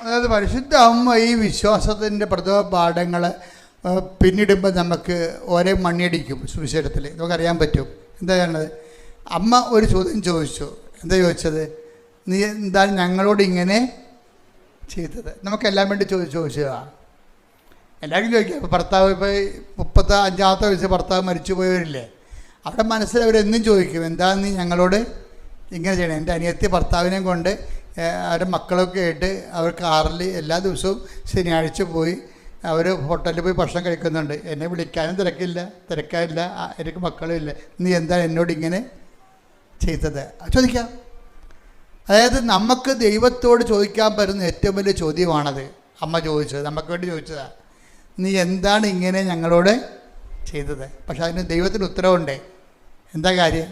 അതായത് പരിശുദ്ധ അമ്മ ഈ വിശ്വാസത്തിന്റെ പ്രഥമ പാഠങ്ങൾ പിന്നിടുമ്പോൾ നമുക്ക് ഒരേ മണ്ണിയടിക്കും സുവിശേഷത്തിൽ നമുക്കറിയാൻ പറ്റും. എന്താ ചെയ്യേണ്ടത്? അമ്മ ഒരു ചോദ്യം ചോദിച്ചു. എന്താ ചോദിച്ചത്? നീ എന്താണ് ഞങ്ങളോട് ഇങ്ങനെ ചെയ്തത്? നമുക്കെല്ലാം വേണ്ടി ചോദിച്ചു ചോദിച്ചതാണ് എല്ലാവരും ചോദിക്കുക ഇപ്പോൾ ഭർത്താവ് ഇപ്പോൾ മുപ്പത്ത അഞ്ചാമത്തെ വയസ്സ് ഭർത്താവ് മരിച്ചു പോയവരില്ലേ അവിടെ മനസ്സിൽ അവരെന്നും ചോദിക്കും. എന്താണ് നീ ഞങ്ങളോട് ഇങ്ങനെ ചെയ്യണം? എന്റെ അനിയത്തി ഭർത്താവിനെയും കൊണ്ട് അവരുടെ മക്കളൊക്കെ ആയിട്ട് അവർ കാറിൽ എല്ലാ ദിവസവും ശനിയാഴ്ച പോയി അവർ ഹോട്ടലിൽ പോയി ഭക്ഷണം കഴിക്കുന്നുണ്ട്. എന്നെ വിളിക്കാനും തിരക്കില്ല. തിരക്കാനില്ല എനിക്ക് മക്കളും ഇല്ല നീ എന്താണ് എന്നോട് ഇങ്ങനെ ചെയ്തത്? ചോദിക്കാം. അതായത് നമുക്ക് ദൈവത്തോട് ചോദിക്കാൻ പറ്റുന്ന ഏറ്റവും വലിയ ചോദ്യമാണത്. അമ്മ ചോദിച്ചത്. നമുക്ക് വേണ്ടി ചോദിച്ചതാണ് നീ എന്താണ് ഇങ്ങനെ ഞങ്ങളോട് ചെയ്തത്? പക്ഷെ അതിന് ദൈവത്തിന് ഉത്തരവുണ്ട്. എന്താ കാര്യം?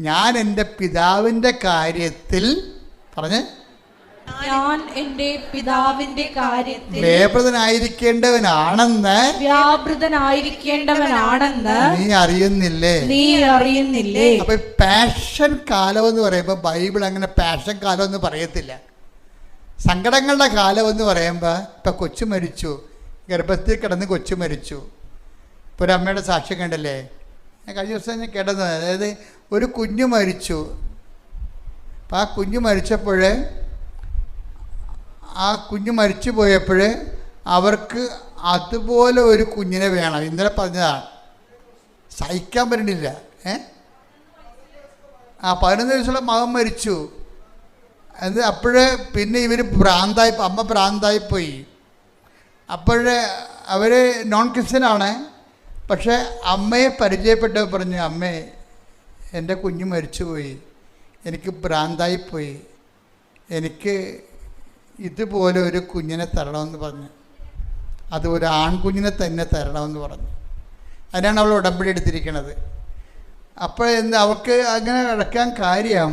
ഞാൻ എന്റെ പിതാവിന്റെ കാര്യത്തിൽ പറഞ്ഞ് ഞാൻ പിതാവിന്റെ കാര്യത്തിൽ വ്യാപൃതനായിരിക്കേണ്ടവനാണെന്ന് നീ അറിയുന്നില്ലേ? നീ അറിയുന്നില്ലേ? അപ്പൊ പാഷൻ കാലം എന്ന് പറയുമ്പോ ബൈബിൾ അങ്ങനെ പാഷൻ കാലം എന്ന് പറയത്തില്ല. സങ്കടങ്ങളുടെ കാലം എന്ന് പറയുമ്പോൾ ഇപ്പം കൊച്ചു മരിച്ചു ഗർഭത്തിൽ കിടന്ന് കൊച്ചു മരിച്ചു. ഇപ്പോൾ ഒരു അമ്മയുടെ സാക്ഷ്യം കണ്ടല്ലേ? ഞാൻ കഴിഞ്ഞ ദിവസം ഞാൻ കിടന്നത് അതായത് ഒരു കുഞ്ഞു മരിച്ചു. അപ്പം ആ കുഞ്ഞു മരിച്ചപ്പോൾ ആ കുഞ്ഞ് മരിച്ചു പോയപ്പോൾ അവർക്ക് അതുപോലെ ഒരു കുഞ്ഞിനെ വേണം. ഇന്നലെ പറഞ്ഞതാണ് സഹിക്കാൻ പറ്റണില്ല. ഏ? ആ പതിനൊന്ന് വയസ്സുള്ള മകൻ മരിച്ചു. അത് അപ്പോഴേ പിന്നെ ഇവർ ഭ്രാന്തായി അമ്മ ഭ്രാന്തായിപ്പോയി അപ്പോഴേ അവർ നോൺ ക്രിസ്ത്യനാണ് പക്ഷേ അമ്മയെ പരിചയപ്പെട്ട് പറഞ്ഞു അമ്മേ എന്റെ കുഞ്ഞ് മരിച്ചുപോയി എനിക്ക് ഭ്രാന്തായിപ്പോയി എനിക്ക് ഇതുപോലെ ഒരു കുഞ്ഞിനെ തരണമെന്ന് പറഞ്ഞു. അത് ഒരു ആൺകുഞ്ഞിനെ തന്നെ തരണമെന്ന് പറഞ്ഞു. അതിനാണ് അവൾ ഉടമ്പടി എടുത്തിരിക്കുന്നത് അപ്പോൾ എന്ത് അവൾക്ക് അങ്ങനെ കിടക്കാൻ കാര്യം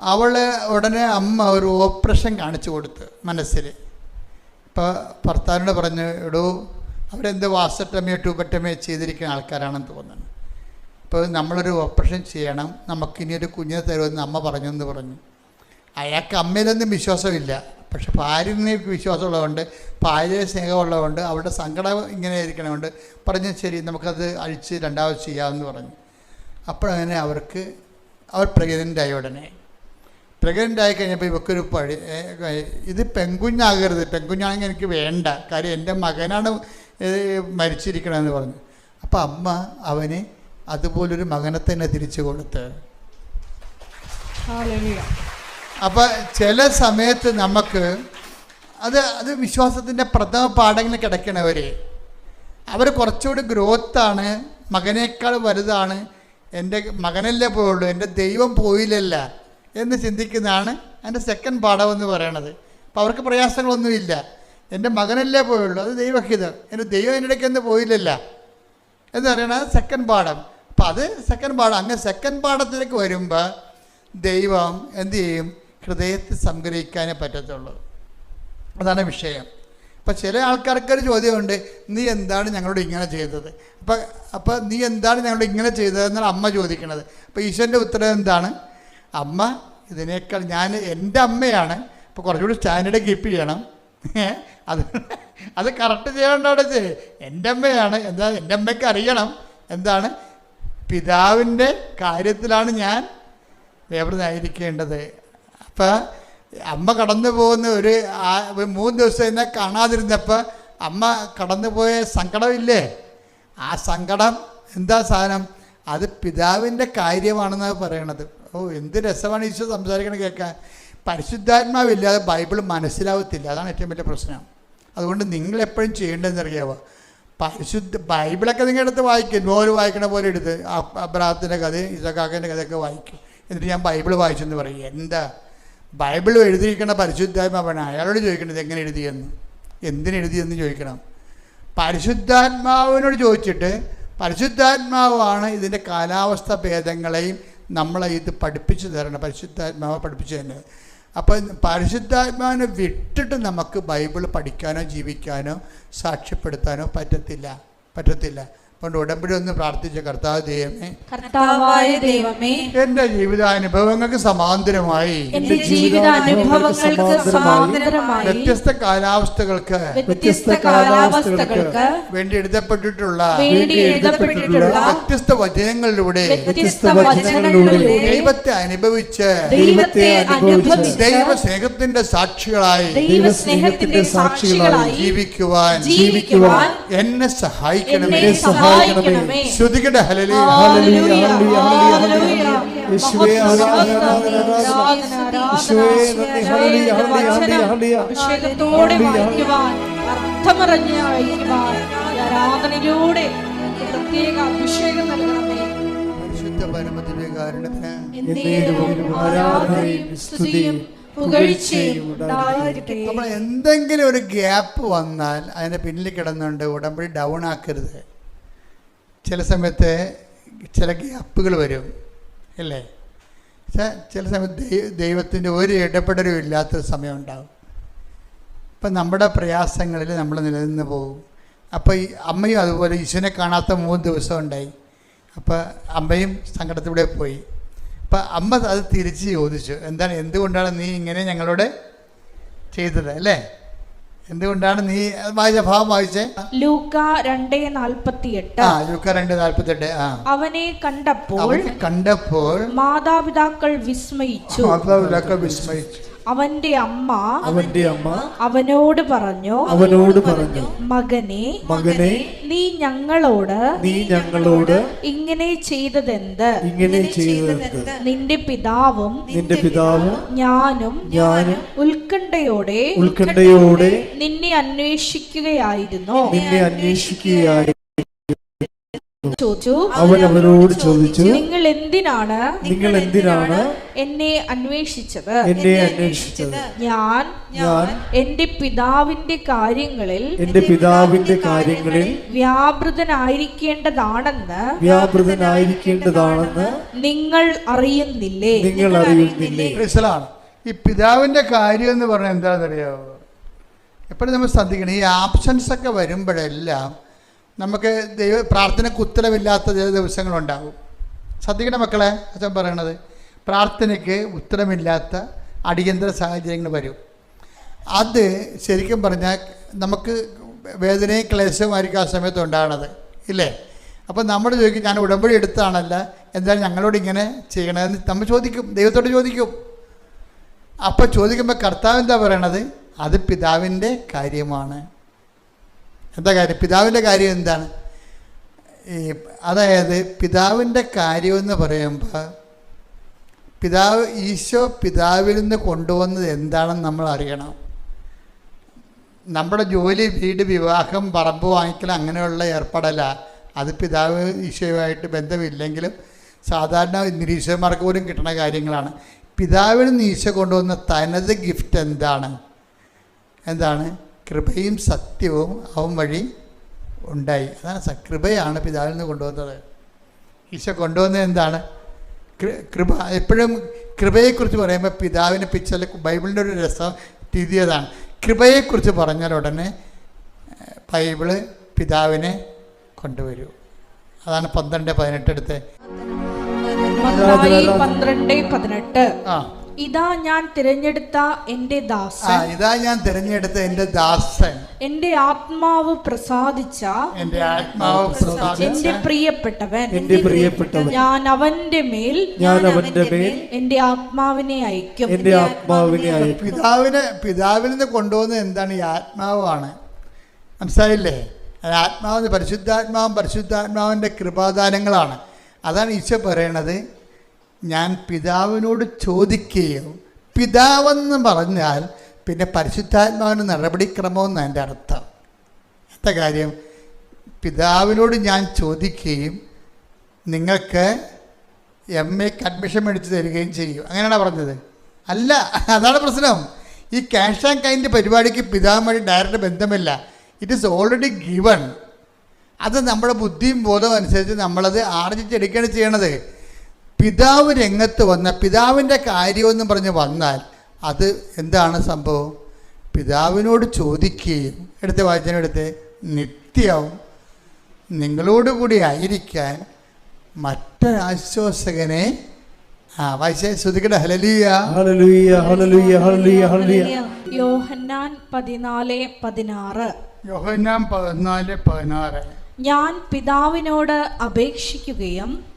അവൾ ഉടനെ അമ്മ ഒരു ഓപ്പറേഷൻ കാണിച്ചു കൊടുത്തു മനസ്സിൽ. ഇപ്പോൾ ഭർത്താവിനോട് പറഞ്ഞു എടോ അവരെന്ത് വാസട്ടമയോ ട്യൂബട്ടമയോ ചെയ്തിരിക്കുന്ന ആൾക്കാരാണെന്ന് തോന്നുന്നു. അപ്പോൾ നമ്മളൊരു ഓപ്പറേഷൻ ചെയ്യണം നമുക്കിനി ഒരു കുഞ്ഞിനെ തരുമെന്ന് അമ്മ പറഞ്ഞു എന്ന് പറഞ്ഞു. അയാൾക്ക് അമ്മയിലൊന്നും വിശ്വാസമില്ല. പക്ഷെ ഭാര്യനെ വിശ്വാസമുള്ളതുകൊണ്ട് ഭാര്യയെ സ്നേഹമുള്ളതുകൊണ്ട് അവരുടെ സങ്കടം ഇങ്ങനെ ഇരിക്കണമുണ്ട് പറഞ്ഞു ശരി നമുക്കത് അഴിച്ച് രണ്ടാമത് ചെയ്യാമെന്ന് പറഞ്ഞു. അപ്പോഴങ്ങനെ അവർക്ക് അവർ പ്രഗ്നന്റായി ഉടനെ. പ്രഗ്നന്റ് ആയി കഴിഞ്ഞപ്പോൾ ഇവക്കൊരു പഴി ഇത് പെൺകുഞ്ഞാകരുത് പെൺകുഞ്ഞാണെങ്കിൽ എനിക്ക് വേണ്ട കാര്യം എന്റെ മകനാണ് മരിച്ചിരിക്കണമെന്ന് പറഞ്ഞു. അപ്പം അമ്മ അവന് അതുപോലൊരു മകനെ തന്നെ തിരിച്ചു കൊടുത്ത്. അപ്പോൾ ചില സമയത്ത് നമുക്ക് അത് അത് വിശ്വാസത്തിന്റെ പ്രഥമ പാഠങ്ങൾ കിടക്കണവർ അവർ കുറച്ചുകൂടി ഗ്രോത്താണ് മകനേക്കാൾ വലുതാണ് എന്റെ മകനല്ലേ പോയുള്ളൂ എന്റെ ദൈവം പോയില്ലല്ല എന്ന് ചിന്തിക്കുന്നതാണ് എന്റെ സെക്കൻഡ് പാഠം എന്ന് പറയണത്. അപ്പോൾ അവർക്ക് പ്രയാസങ്ങളൊന്നുമില്ല. എന്റെ മകനല്ലേ പോയുള്ളൂ അത് ദൈവഹിതം. എന്റെ ദൈവം എന്റെ ഇടയ്ക്ക് എന്ന് പോയില്ലല്ല എന്ന് പറയണത് സെക്കൻഡ് പാഠം. അപ്പം അത് സെക്കൻഡ് പാഠം അങ്ങനെ സെക്കൻഡ് പാഠത്തിലേക്ക് വരുമ്പോൾ ദൈവം എന്തു ചെയ്യും? ഹൃദയത്തിൽ സംഗ്രഹിക്കാനേ പറ്റത്തുള്ളൂ. അതാണ് വിഷയം. അപ്പം ചില ആൾക്കാർക്കൊരു ചോദ്യമുണ്ട് നീ എന്താണ് ഞങ്ങളോട് ഇങ്ങനെ ചെയ്തത്? അപ്പം അപ്പം നീ എന്താണ് ഞങ്ങളോട് ഇങ്ങനെ ചെയ്തതെന്നാണ് അമ്മ ചോദിക്കുന്നത്. അപ്പോൾ ഈശ്വരന്റെ ഉത്തരം എന്താണ്? അമ്മ ഇതിനേക്കാൾ ഞാൻ എന്റെ അമ്മയാണ്. അപ്പോൾ കുറച്ചുകൂടി സ്റ്റാൻഡേർഡ് കീപ്പ് ചെയ്യണം. അത് അത് കറക്റ്റ് ചെയ്യേണ്ടത് എന്റെ അമ്മയാണ് എന്താ എന്റെ അമ്മയ്ക്ക് അറിയണം. എന്താണ്? പിതാവിന്റെ കാര്യത്തിലാണ് ഞാൻ വേവൃതായിരിക്കേണ്ടത് അപ്പം അമ്മ കടന്നു പോകുന്ന ഒരു മൂന്ന് ദിവസം എന്നെ കാണാതിരുന്നപ്പോൾ അമ്മ കടന്നു പോയ സങ്കടമില്ലേ? ആ സങ്കടം എന്താ സാധനം? അത് പിതാവിന്റെ കാര്യമാണെന്ന് പറയണത്. ഓ എന്ത് രസമാണ് ഈശോ സംസാരിക്കണം കേൾക്കാൻ. പരിശുദ്ധാത്മാവില്ലാതെ ബൈബിൾ മനസ്സിലാവത്തില്ല. അതാണ് ഏറ്റവും വലിയ പ്രശ്നം. അതുകൊണ്ട് നിങ്ങൾ എപ്പോഴും ചെയ്യേണ്ടതെന്ന് അറിയാവോ പരിശുദ്ധ ബൈബിളൊക്കെ നിങ്ങളുടെ അടുത്ത് വായിക്കും. നോവൽ വായിക്കണ പോലെ എടുത്ത് അബ്രാഹത്തിന്റെ കഥയും ഇസക്കാക്കന്റെ കഥയൊക്കെ വായിക്കും. എന്നിട്ട് ഞാൻ ബൈബിൾ വായിച്ചെന്ന് പറയും. എന്താ? ബൈബിൾ എഴുതിയിരിക്കുന്ന പരിശുദ്ധാത്മാവാണ്. അയാളോട് ചോദിക്കണത് എങ്ങനെ എഴുതിയെന്ന്? എന്തിനെഴുതിയെന്ന് ചോദിക്കണം. പരിശുദ്ധാത്മാവിനോട് ചോദിച്ചിട്ട് പരിശുദ്ധാത്മാവാണ് ഇതിന്റെ കാലാവസ്ഥ ഭേദങ്ങളെയും നമ്മളെ ഇത് പഠിപ്പിച്ചു തരണം പരിശുദ്ധാത്മാവ് പഠിപ്പിച്ചു തന്നെ അപ്പം പരിശുദ്ധാത്മാവിനെ വിട്ടിട്ട് നമുക്ക് ബൈബിൾ പഠിക്കാനോ ജീവിക്കാനോ സാക്ഷ്യപ്പെടുത്താനോ പറ്റത്തില്ല. പറ്റത്തില്ല. അതുകൊണ്ട് ഉടമ്പടി ഒന്ന് പ്രാർത്ഥിച്ച കർത്താവ് ദൈവമേ കർത്താവായ ദൈവമേ എന്റെ ജീവിതാനുഭവങ്ങൾക്ക് സമാന്തരമായി എന്റെ ജീവിതാനുഭവങ്ങൾക്ക് വ്യത്യസ്ത കാലാവസ്ഥകൾക്ക് വ്യത്യസ്ത കാലാവസ്ഥകൾക്ക് വേണ്ടി എഴുതപ്പെട്ടിട്ടുള്ള വേണ്ടി എഴുതപ്പെട്ടിട്ടുള്ള വ്യത്യസ്ത വചനങ്ങളിലൂടെ വ്യത്യസ്ത വചനങ്ങളിലൂടെ ദൈവത്തെ അനുഭവിച്ച് ദൈവത്തെ അനുഭവിച്ച് ദൈവ സ്നേഹത്തിന്റെ സാക്ഷികളായി ദൈവസ്നേഹത്തിന്റെ സാക്ഷികളായി ജീവിക്കുവാൻ ജീവിക്കുവാൻ എന്നെ സഹായിക്കണമേ. എന്നെ സഹായിക്കണമേ ശ്രദ്ധിക്കട്ടെ. അഭിഷേകത്തോടെ. വായിക്കുവാൻ അർത്ഥമറിഞ്ഞ് വായിക്കുവാൻ ആരാധനയിലൂടെ പ്രത്യേക അഭിഷേകം നൽകണമേ. പരിശുദ്ധ ആരാധനയും സ്തുതിയും നമ്മൾ എന്തെങ്കിലും ഒരു ഗ്യാപ്പ് വന്നാൽ അതിന്റെ പിന്നിൽ കിടന്നുകൊണ്ട് ഉടമ്പടി ഡൗൺ ആക്കരുത്. ചില സമയത്ത് ചില ഗ്യാപ്പുകൾ വരും അല്ലേ? ചില സമയത്ത് ദൈവ ദൈവത്തിന്റെ ഒരു ഇടപെടലും ഇല്ലാത്ത സമയം ഉണ്ടാവും. അപ്പം നമ്മുടെ പ്രയാസങ്ങളിൽ നമ്മൾ നിലനിന്ന് പോകും. അപ്പോൾ ഈ അമ്മയും അതുപോലെ ഈശ്വനെ കാണാത്ത മൂന്ന് ദിവസം ഉണ്ടായി. അപ്പോൾ അമ്മയും സങ്കടത്തിലൂടെ പോയി. അപ്പം അമ്മ അത് തിരിച്ച് ചോദിച്ചു എന്താണ് എന്തുകൊണ്ടാണ് നീ ഇങ്ങനെ ഞങ്ങളോട് ചെയ്തത് അല്ലേ? എന്തുകൊണ്ടാണ് നീ വായിച്ച ഭാവം വായിച്ചേ? ലൂക്ക രണ്ടേ നാൽപ്പത്തിയെട്ട്. ആ ലൂക്ക രണ്ട് നാൽപ്പത്തെട്ട് ആ. അവനെ കണ്ടപ്പോൾ കണ്ടപ്പോൾ മാതാപിതാക്കൾ വിസ്മയിച്ചു. മാതാപിതാക്കൾ വിസ്മയിച്ചു. അവന്റെ അമ്മ അവന്റെ അമ്മ അവനോട് പറഞ്ഞു അവനോട് പറഞ്ഞു മകനെ മകനെ നീ ഞങ്ങളോട് നീ ഞങ്ങളോട് ഇങ്ങനെ ചെയ്തതെന്ത്? ഇങ്ങനെ ചെയ്തതെന്ത്? നിന്റെ പിതാവും നിന്റെ പിതാവും ഞാനും ഞാനും ഉത്കണ്ഠയോടെ ഉത്കണ്ഠയോടെ നിന്നെ അന്വേഷിക്കുകയായിരുന്നു. നിന്നെ അന്വേഷിക്കുകയായി ചോദിച്ചു അവൻ അവരോട് ചോദിച്ചു നിങ്ങൾ എന്തിനാണ് നിങ്ങൾ എന്തിനാണ് എന്നെ അന്വേഷിച്ചത്? എന്നെ അന്വേഷിച്ചത്? ഞാൻ ഞാൻ എന്റെ പിതാവിന്റെ കാര്യങ്ങളിൽ എന്റെ പിതാവിന്റെ കാര്യങ്ങളിൽ വ്യാപൃതനായിരിക്കേണ്ടതാണെന്ന് വ്യാപൃതനായിരിക്കേണ്ടതാണെന്ന് നിങ്ങൾ അറിയുന്നില്ലേ? നിങ്ങൾ അറിയുന്നില്ലേ? ഈ പിതാവിന്റെ കാര്യം എന്ന് പറഞ്ഞാൽ എന്താണെന്നറിയാമോ എപ്പോഴും നമ്മൾ ശ്രദ്ധിക്കണം. ഈ ആപ്ഷൻസ് ഒക്കെ വരുമ്പോഴെല്ലാം നമുക്ക് ദൈവ പ്രാർത്ഥനയ്ക്ക് ഉത്തരവില്ലാത്ത ചില ദിവസങ്ങളുണ്ടാകും ശ്രദ്ധിക്കണ മക്കളെ അച്ഛൻ പറയണത്. പ്രാർത്ഥനയ്ക്ക് ഉത്തരമില്ലാത്ത അടിയന്തര സാഹചര്യങ്ങൾ വരും. അത് ശരിക്കും പറഞ്ഞാൽ നമുക്ക് വേദനയും ക്ലേശവുമായിരിക്കും ആ സമയത്ത് ഉണ്ടാകണത് ഇല്ലേ? അപ്പം നമ്മൾ ചോദിക്കും ഞാൻ ഉടമ്പടി എടുത്താണല്ല എന്തായാലും ഞങ്ങളോട് ഇങ്ങനെ ചെയ്യണമെന്ന് നമ്മൾ ചോദിക്കും ദൈവത്തോട് ചോദിക്കും. അപ്പോൾ ചോദിക്കുമ്പോൾ കർത്താവ് എന്താ പറയണത്? അത് പിതാവിന്റെ കാര്യമാണ്. എന്താ കാര്യം? പിതാവിന്റെ കാര്യം എന്താണ്? ഈ അതായത് പിതാവിന്റെ കാര്യമെന്ന് പറയുമ്പോൾ പിതാവ് ഈശോ പിതാവിൽ നിന്ന് കൊണ്ടുവന്നത് എന്താണെന്ന് നമ്മൾ അറിയണം. നമ്മുടെ ജോലി വീട് വിവാഹം പറമ്പ് വാങ്ങിക്കൽ അങ്ങനെയുള്ള ഏർപ്പെടല അത് പിതാവ് ഈശോയുമായിട്ട് ബന്ധമില്ലെങ്കിലും സാധാരണ നിരീശ്വരന്മാർക്ക് പോലും കിട്ടുന്ന കാര്യങ്ങളാണ്. പിതാവിൽ നിന്ന് ഈശോ കൊണ്ടുവന്ന തനത് ഗിഫ്റ്റ് എന്താണ്? എന്താണ്? കൃപയും സത്യവും അവൻ വഴി ഉണ്ടായി. അതാണ് കൃപയാണ് പിതാവിൽ നിന്ന് കൊണ്ടുവന്നത്. ഈശോ കൊണ്ടുവന്നത് എന്താണ്? കൃപ. എപ്പോഴും കൃപയെക്കുറിച്ച് പറയുമ്പോൾ പിതാവിനെ പിക്ചറിൽ ബൈബിളിന്റെ ഒരു രസം രീതി അതാണ് കൃപയെക്കുറിച്ച് പറഞ്ഞാൽ ഉടനെ ബൈബിൾ പിതാവിനെ കൊണ്ടുവരൂ. അതാണ് പന്ത്രണ്ട് പതിനെട്ട് എടുത്ത്. പന്ത്രണ്ട് പതിനെട്ട്. ആ. ഇതാ ഞാൻ തിരഞ്ഞെടുത്ത എന്റെ ആ ദാസൻ. ഇതാ ഞാൻ തിരഞ്ഞെടുത്ത എന്റെ ദാസൻ. എന്റെ ആത്മാവ് പ്രസാദിച്ച എന്റെ ആത്മാവ് പ്രസാദിച്ച എന്റെ പ്രിയപ്പെട്ടവൻ. എന്റെ പ്രിയപ്പെട്ടവൻ. ഞാൻ അവന്റെ മേൽ ഞാൻ അവന്റെ മേൽ എന്റെ ആത്മാവിനെ അയക്കും. എന്റെ ആത്മാവിനെ അയക്കും. പിതാവിനെ പിതാവിൽ നിന്ന് കൊണ്ടുപോകുന്നത് എന്താണ് ഈ ആത്മാവാണ്? മനസ്സിലായില്ലേ? ആത്മാവ് പരിശുദ്ധാത്മാവും പരിശുദ്ധാത്മാവിന്റെ കൃപാദാനങ്ങളാണ്. അതാണ് ഈശോ പറയണത്. ഞാൻ പിതാവിനോട് ചോദിക്കുകയോ പിതാവെന്ന് പറഞ്ഞാൽ പിന്നെ പരിശുദ്ധാത്മാവിന് നടപടിക്രമമെന്ന് എന്റെ അർത്ഥം. അത്ത കാര്യം? പിതാവിനോട് ഞാൻ ചോദിക്കുകയും നിങ്ങൾക്ക് എം എക്ക് അഡ്മിഷൻ മേടിച്ച് തരികയും ചെയ്യും. അങ്ങനെയാണ് പറഞ്ഞത്? അല്ല അതാണ് പ്രശ്നം. ഈ ക്യാഷ് ആൻഡ് കൈൻഡ് പരിപാടിക്ക് പിതാവുമായി ഡയറക്റ്റ് ബന്ധമില്ല. ഇറ്റ് ഈസ് ഓൾറെഡി ഗിവൺ അത് നമ്മുടെ ബുദ്ധിയും ബോധവും അനുസരിച്ച് നമ്മളത് ആർജിച്ചെടുക്കുകയാണ് ചെയ്യണത്. പിതാവ് രംഗത്ത് വന്ന പിതാവിന്റെ കാര്യമെന്ന് പറഞ്ഞ് വന്നാൽ അത് എന്താണ് സംഭവം? പിതാവിനോട് ചോദിക്കുകയും എടുത്ത് വായിച്ചതിനെടുത്ത് നിത്യവും നിങ്ങളോടുകൂടി ആയിരിക്കാൻ മറ്റൊരാശ്വാസകനെ ആ വായിച്ചേ ശ്രദ്ധിക്കട്ടെ. ഹലലിയ ഹല്ലേലൂയ ഹല്ലേലൂയ ഹല്ലേലൂയ ഹല്ലേലൂയ. യോഹന്നാൻ പതിനാല് പതിനാറ്. യോഹന്നാൻ പതിനാല് പതിനാറ്. ഞാൻ പിതാവിനോട് അപേക്ഷിക്കുകയും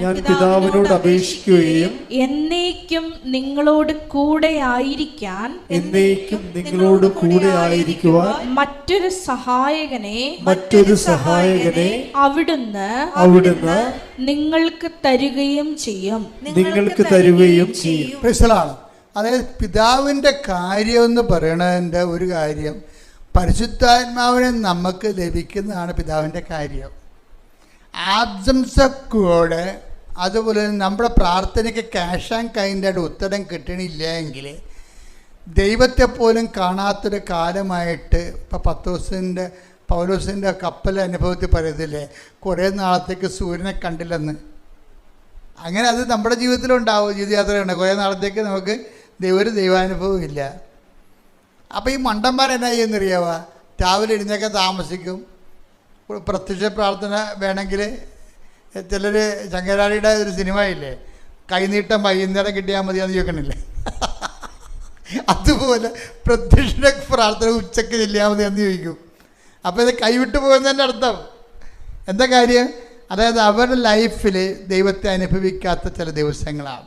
ഞാൻ പിതാവിനോട് അപേക്ഷിക്കുകയും എന്നേക്കും നിങ്ങളോട് കൂടെ ആയിരിക്കാൻ എന്നേക്കും നിങ്ങളോട് കൂടെ ആയിരിക്കുവാൻ മറ്റൊരു സഹായകനെ മറ്റൊരു സഹായകനെ അവിടുന്ന് അവിടുന്ന് നിങ്ങൾക്ക് തരുകയും ചെയ്യും. നിങ്ങൾക്ക് തരുകയും ചെയ്യും. പ്രശ്നമാണ്. അതായത് പിതാവിന്റെ കാര്യം എന്ന് പറയണതിന്റെ ഒരു കാര്യം പരിശുദ്ധാത്മാവിനെ നമുക്ക് ലഭിക്കുന്നതാണ് പിതാവിന്റെ കാര്യം. ആബ്സംസക്കൂടെ അതുപോലെ തന്നെ നമ്മുടെ പ്രാർത്ഥനയ്ക്ക് ക്യാഷ് ആൻഡ് കൈന്റെ ഉത്തരം കിട്ടണില്ല എങ്കിൽ ദൈവത്തെ പോലും കാണാത്തൊരു കാലമായിട്ട് ഇപ്പോൾ പത്തോസിന്റെ പൗലോസിന്റെ കപ്പൽ അനുഭവത്തിൽ പറയത്തില്ലേ കുറേ നാളത്തേക്ക് സൂര്യനെ കണ്ടില്ലെന്ന്. അങ്ങനെ അത് നമ്മുടെ ജീവിതത്തിലുണ്ടാവും ജീവിതയാത്രയുണ്ട് കുറേ നാളത്തേക്ക് നമുക്ക് ഒരു ദൈവാനുഭവം ഇല്ല. അപ്പോൾ ഈ മണ്ടന്മാർ എന്നാ ചെയ്യുന്നറിയാവുക രാവിലെ എഴുന്നേക്കാൻ താമസിക്കും. പ്രത്യക്ഷ പ്രാർത്ഥന വേണമെങ്കിൽ ചിലർ ശങ്കരാടിയുടെ ഒരു സിനിമയില്ലേ കൈനീട്ടം വൈകുന്നേരം കിട്ടിയാൽ മതി എന്ന് ചോദിക്കണില്ലേ? അതുപോലെ പ്രത്യക്ഷ പ്രാർത്ഥന ഉച്ചയ്ക്ക് ചെല്ലിയാൽ മതി എന്ന് ചോദിക്കും. അപ്പോൾ ഇത് കൈവിട്ട് പോകുന്നതിന്റെ അർത്ഥം. എന്താ കാര്യം? അതായത് അവരുടെ ലൈഫിൽ ദൈവത്തെ അനുഭവിക്കാത്ത ചില ദിവസങ്ങളാണ്.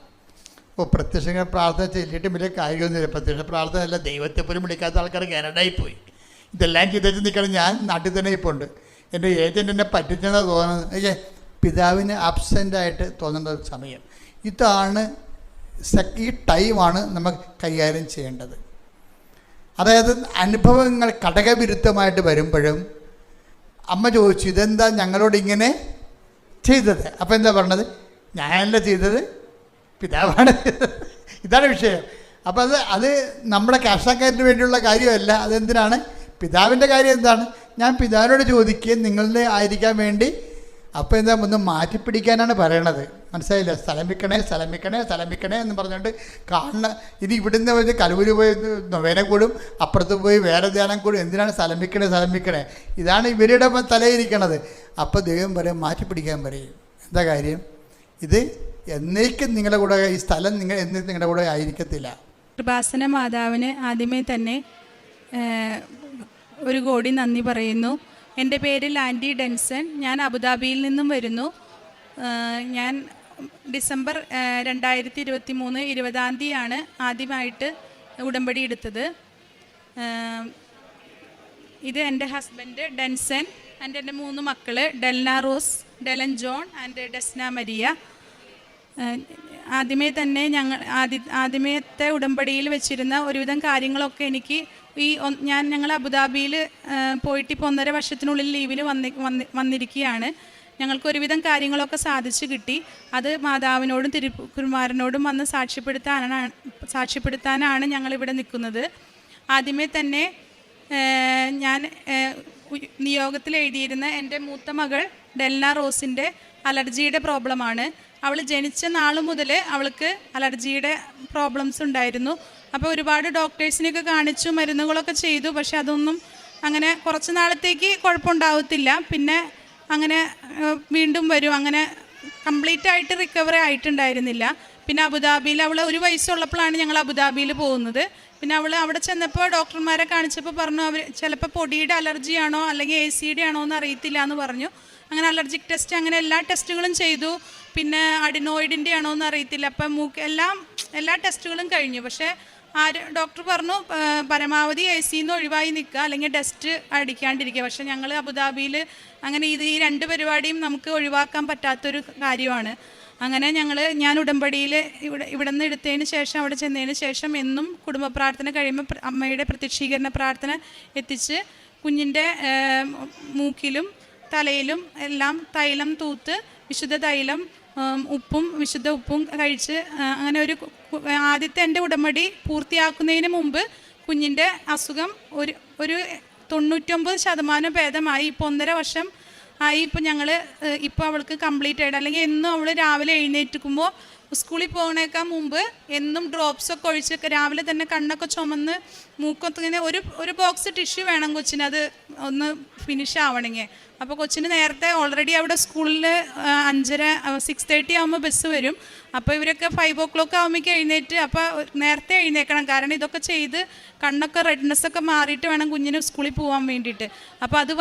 ഇപ്പോൾ പ്രത്യക്ഷ പ്രാർത്ഥന ചെല്ലിയിട്ട് വലിയ കാര്യമൊന്നുമില്ല. പ്രത്യക്ഷ പ്രാർത്ഥന അല്ല ദൈവത്തെ പോലും വിളിക്കാത്ത ആൾക്കാർ കാനഡയിൽ പോയി ഇതെല്ലാം ചിന്തിച്ച് നിൽക്കണം ഞാൻ നാട്ടിൽ തന്നെ ഇപ്പോൾ ഉണ്ട് എന്റെ ഏജന്റ് എന്നെ പറ്റിച്ചെന്നാണ് തോന്നുന്നത്. അയ്യേ പിതാവിന് ആബ്സെന്റായിട്ട് തോന്നുന്ന ഒരു സമയം. ഇതാണ് ഈ ടൈമാണ് നമ്മൾ കൈകാര്യം ചെയ്യേണ്ടത്. അതായത് അനുഭവങ്ങൾ ഘടകവിരുദ്ധമായിട്ട് വരുമ്പോഴും അമ്മ ചോദിച്ചു ഇതെന്താ ഞങ്ങളോട് ഇങ്ങനെ ചെയ്തത്? അപ്പം എന്താ പറഞ്ഞത്? ഞാനല്ല ചെയ്തത് പിതാവാണ് ഇതാണ് വിഷയം. അപ്പം അത് അത് നമ്മുടെ കാഷാക്കാരന് വേണ്ടിയുള്ള കാര്യമല്ല. അതെന്തിനാണ്? പിതാവിന്റെ കാര്യം എന്താണ്? ഞാൻ പിതാവിനോട് ചോദിക്കുകയും നിങ്ങളുടെ ആയിരിക്കാൻ വേണ്ടി അപ്പോൾ എന്താ ഒന്ന് മാറ്റിപ്പിടിക്കാനാണ് പറയണത്. മനസ്സിലായില്ല? സ്ഥലം വിൽക്കണേ സ്ഥലം വിൽക്കണേ സ്ഥലം വിൽക്കണേ എന്ന് പറഞ്ഞുകൊണ്ട് കാണുന്ന ഇനി ഇവിടുന്ന് പോയി കലൂര് പോയി നൊവേന കൂടും അപ്പുറത്ത് പോയി വേറെ ധ്യാനം കൂടും. എന്തിനാണ് സ്ഥലം വിൽക്കണേ സ്ഥലം വിൽക്കണേ? ഇതാണ് ഇവരുടെ തലയിരിക്കണത്. അപ്പോൾ ദൈവം പറയും മാറ്റിപ്പിടിക്കാൻ പറയും. എന്താ കാര്യം? ഇത് എന്നേക്കും നിങ്ങളുടെ കൂടെ ഈ സ്ഥലം നിങ്ങൾ എന്നേക്കും നിങ്ങളുടെ കൂടെ ആയിരിക്കത്തില്ല. കൃപാസന മാതാവിന് ആദ്യമേ തന്നെ ഒരു കോടി നന്ദി പറയുന്നു. എന്റെ പേര് ലാൻഡി ഡെൻസൺ. ഞാൻ അബുദാബിയിൽ നിന്നും വരുന്നു. ഞാൻ ഡിസംബർ രണ്ടായിരത്തി ഇരുപത്തി മൂന്ന് ഇരുപതാം തീയതിയാണ് ആദ്യമായിട്ട് ഉടമ്പടി എടുത്തത്. ഇത് എന്റെ ഹസ്ബൻഡ് ഡെൻസൺ ആൻഡ് എന്റെ മൂന്ന് മക്കൾ Delna Rose Delan John and Desna Maria. ആദ്യമേ തന്നെ ഞങ്ങൾ ആദ്യ ആദ്യമത്തെ ഉടമ്പടിയിൽ വെച്ചിരുന്ന ഒരുവിധം കാര്യങ്ങളൊക്കെ എനിക്ക് ഈ ഞാൻ ഞങ്ങൾ അബുദാബിയിൽ പോയിട്ട് ഇപ്പോൾ ഒന്നര വർഷത്തിനുള്ളിൽ ലീവിൽ വന്നി വന്നി വന്നിരിക്കുകയാണ്. ഞങ്ങൾക്ക് ഒരുവിധം കാര്യങ്ങളൊക്കെ സാധിച്ചു കിട്ടി. അത് മാതാവിനോടും തിരുക്കുമാരനോടും വന്ന് സാക്ഷ്യപ്പെടുത്താനാണ് സാക്ഷ്യപ്പെടുത്താനാണ് ഞങ്ങളിവിടെ നിൽക്കുന്നത്. ആദ്യമേ തന്നെ ഞാൻ നിയോഗത്തിൽ എഴുതിയിരുന്ന എന്റെ മൂത്ത മകൾ ഡെൽന റോസിന്റെ അലർജിയുടെ പ്രോബ്ലമാണ്. അവൾ ജനിച്ച നാൾ മുതൽ അവൾക്ക് അലർജിയുടെ പ്രോബ്ലംസ് ഉണ്ടായിരുന്നു. അപ്പോൾ ഒരുപാട് ഡോക്ടേഴ്സിനെയൊക്കെ കാണിച്ചു മരുന്നുകളൊക്കെ ചെയ്തു പക്ഷെ അതൊന്നും അങ്ങനെ കുറച്ച് നാളത്തേക്ക് കുഴപ്പമുണ്ടാവത്തില്ല. പിന്നെ അങ്ങനെ വീണ്ടും വരും. അങ്ങനെ കംപ്ലീറ്റ് ആയിട്ട് റിക്കവറി ആയിട്ടുണ്ടായിരുന്നില്ല. പിന്നെ അബുദാബിയിൽ അവൾ ഒരു വയസ്സുള്ളപ്പോഴാണ് ഞങ്ങൾ അബുദാബിയിൽ പോകുന്നത്. പിന്നെ അവൾ അവിടെ ചെന്നപ്പോൾ ഡോക്ടർമാരെ കാണിച്ചപ്പോൾ പറഞ്ഞു അവർ ചിലപ്പോൾ പൊടിയുടെ അലർജി ആണോ അല്ലെങ്കിൽ എ സിയുടെ ആണോ എന്ന് അറിയത്തില്ല എന്ന് പറഞ്ഞു. അങ്ങനെ അലർജിക് ടെസ്റ്റ് അങ്ങനെ എല്ലാ ടെസ്റ്റുകളും ചെയ്തു. പിന്നെ അഡിനോയിഡിന്റെ ആണോ എന്ന് അറിയത്തില്ല. അപ്പം മൂക്ക് എല്ലാം എല്ലാ ടെസ്റ്റുകളും കഴിഞ്ഞു. പക്ഷേ ആര് ഡോക്ടർ പറഞ്ഞു പരമാവധി എ സിന്ന് ഒഴിവായി നിൽക്കുക അല്ലെങ്കിൽ ഡസ്റ്റ് അടിക്കാണ്ടിരിക്കുക. പക്ഷേ ഞങ്ങൾ അബുദാബിയിൽ അങ്ങനെ ഇത് ഈ രണ്ട് പരിപാടിയും നമുക്ക് ഒഴിവാക്കാൻ പറ്റാത്തൊരു കാര്യമാണ്. അങ്ങനെ ഞങ്ങൾ ഞാൻ ഉടമ്പടിയിൽ ഇവിടെ ഇവിടെ നിന്ന് എടുത്തതിന് ശേഷം അവിടെ ചെന്നതിന് ശേഷം എന്നും കുടുംബ പ്രാർത്ഥന കഴിയുമ്പോൾ അമ്മയുടെ പ്രത്യക്ഷീകരണ പ്രാർത്ഥന എത്തിച്ച് കുഞ്ഞിന്റെ മൂക്കിലും തലയിലും എല്ലാം തൈലം തൂത്ത് വിശുദ്ധ തൈലം ഉപ്പും വിശുദ്ധ ഉപ്പും കഴിച്ച് അങ്ങനെ ഒരു ആദ്യത്തെ എന്റെ ഉടമ്പടി പൂർത്തിയാക്കുന്നതിന് മുമ്പ് കുഞ്ഞിന്റെ അസുഖം ഒരു ഒരു തൊണ്ണൂറ്റൊമ്പത് ശതമാനം ഭേദമായി. ഇപ്പോൾ ഒന്നര വർഷം ആയി ഇപ്പോൾ ഞങ്ങൾ ഇപ്പോൾ അവൾക്ക് കംപ്ലീറ്റ് ആയിട്ട് അല്ലെങ്കിൽ എന്നും അവൾ രാവിലെ എഴുന്നേറ്റിക്കുമ്പോൾ സ്കൂളിൽ പോകണേക്കാൾ മുമ്പ് എന്നും ഡ്രോപ്സ് ഒക്കെ ഒഴിച്ച് രാവിലെ തന്നെ കണ്ണൊക്കെ ചുമന്ന് മൂക്കൊത്തിങ്ങനെ ഒരു ഒരു ബോക്സ് ടിഷ്യൂ വേണം കൊച്ചിന്. അത് ഒന്ന് ഫിനിഷ് ആവണമെങ്കിൽ അപ്പോൾ കൊച്ചിന് നേരത്തെ ഓൾറെഡി അവിടെ സ്കൂളിൽ അഞ്ചര സിക്സ് തേർട്ടി ആകുമ്പോൾ ബസ് വരും. അപ്പോൾ ഇവരൊക്കെ ഫൈവ് ഓ ക്ലോക്ക് ആകുമ്പോഴേക്ക് എഴുന്നേറ്റ് അപ്പോൾ നേരത്തെ എഴുന്നേക്കണം. കാരണം ഇതൊക്കെ ചെയ്ത് കണ്ണൊക്കെ റെഡ്നെസ് ഒക്കെ മാറിയിട്ട് വേണം കുഞ്ഞിന് സ്കൂളിൽ പോകാൻ വേണ്ടിയിട്ട്. അപ്പോൾ അത്